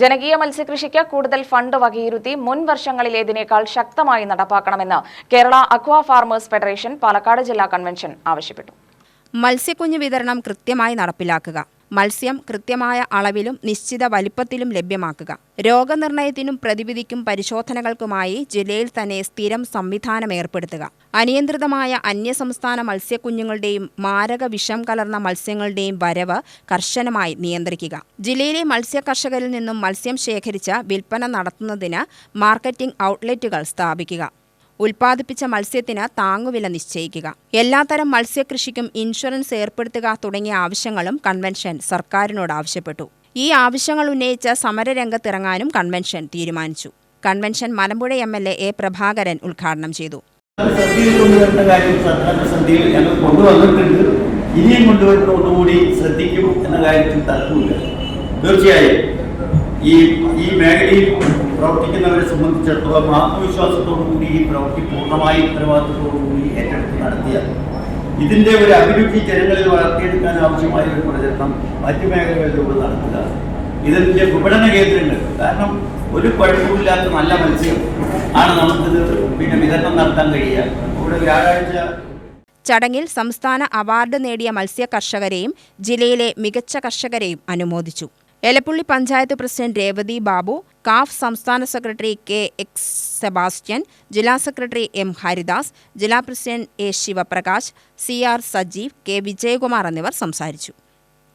ജനകീയ മത്സ്യകൃഷിക്ക് കൂടുതൽ ഫണ്ട് വകയിരുത്തി മുൻ വർഷങ്ങളിലേതിനേക്കാൾ ശക്തമായി നടപ്പാക്കണമെന്ന് Kerala aqua farmers federation Palakkad ജില്ലാ കൺവെൻഷൻ ആവശ്യപ്പെട്ടു. മത്സ്യക്കുഞ്ഞ് വിതരണം കൃത്യമായി നടപ്പിലാക്കുക. മത്സ്യം കൃത്യമായ അളവിലും നിശ്ചിത വലിപ്പത്തിലും ലഭ്യമാക്കുക. രോഗനിർണയത്തിനും പ്രതിവിധിക്കും പരിശോധനകൾക്കുമായി ജില്ലയിൽ തന്നെ സ്ഥിരം സംവിധാനം ഏർപ്പെടുത്തുക. അനിയന്ത്രിതമായ അന്യസംസ്ഥാന മത്സ്യക്കുഞ്ഞുങ്ങളുടെയും മാരക വിഷം കലർന്ന മത്സ്യങ്ങളുടെയും വരവ് കർശനമായി നിയന്ത്രിക്കുക. ജില്ലയിലെ മത്സ്യ കർഷകരിൽ നിന്നും മത്സ്യം ശേഖരിച്ച് വിൽപ്പന നടത്തുന്നതിന് മാർക്കറ്റിംഗ് ഔട്ട്ലെറ്റുകൾ സ്ഥാപിക്കുക. ഉൽപ്പാദിപ്പിച്ച മത്സ്യത്തിന് താങ്ങുവില നിശ്ചയിക്കുക. എല്ലാത്തരം മത്സ്യകൃഷിക്കും ഇൻഷുറൻസ് ഏർപ്പെടുത്തുക തുടങ്ങിയ ആവശ്യങ്ങളും കൺവെൻഷൻ സർക്കാരിനോട് ആവശ്യപ്പെട്ടു. ഈ ആവശ്യങ്ങൾ ഉന്നയിച്ച സമരരംഗത്തിറങ്ങാനും കൺവെൻഷൻ തീരുമാനിച്ചു. Convention Malampuzha M L A Prabhakaran ഉദ്ഘാടനം ചെയ്തു. ഇനിയും കൊണ്ടുവരുന്ന ഒന്നുകൂടി ശ്രദ്ധിക്കും എന്ന കാര്യത്തിൽ തർക്കമില്ല. തീർച്ചയായും ഈ ഈ മേഖലയിൽ പ്രവർത്തിക്കുന്നവരെ സംബന്ധിച്ചിടത്തോളം ആത്മവിശ്വാസത്തോടു കൂടി ഈ പ്രവൃത്തി പൂർണമായി ഉത്തരവാദിത്തത്തോടു കൂടി ഏറ്റെടുത്ത് നടത്തിയ ഇതിന്റെ ഒരു അഭിരുചി ജനങ്ങളിൽ വളർത്തിയെടുക്കാൻ ആവശ്യമായ ഒരു പ്രചരണം മറ്റു മേഖലകളിലൂടെ നടത്തുക. ഇതിന്റെ വിപണന കേന്ദ്രങ്ങൾ. കാരണം ഒരു കുഴപ്പമില്ലാത്ത നല്ല മത്സ്യം ആണ് നമുക്കിത് പിന്നെ വിതരണം നടത്താൻ കഴിയുക. ഇവിടെ വ്യാഴാഴ്ച ചടങ്ങിൽ സംസ്ഥാന അവാർഡ് നേടിയ മത്സ്യ കർഷകരെയും ജില്ലയിലെ മികച്ച കർഷകരെയും അനുമോദിച്ചു. എലപ്പുള്ളി പഞ്ചായത്ത് പ്രസിഡന്റ് രേവതി ബാബു കാഫ് സംസ്ഥാന സെക്രട്ടറി കെ എക്സ് സെബാസ്റ്റ്യൻ ജില്ലാ സെക്രട്ടറി എം ഹരിദാസ് ജില്ലാ president A Sivaprakash C R Sajeev K Vijayakumar എന്നിവർ സംസാരിച്ചു.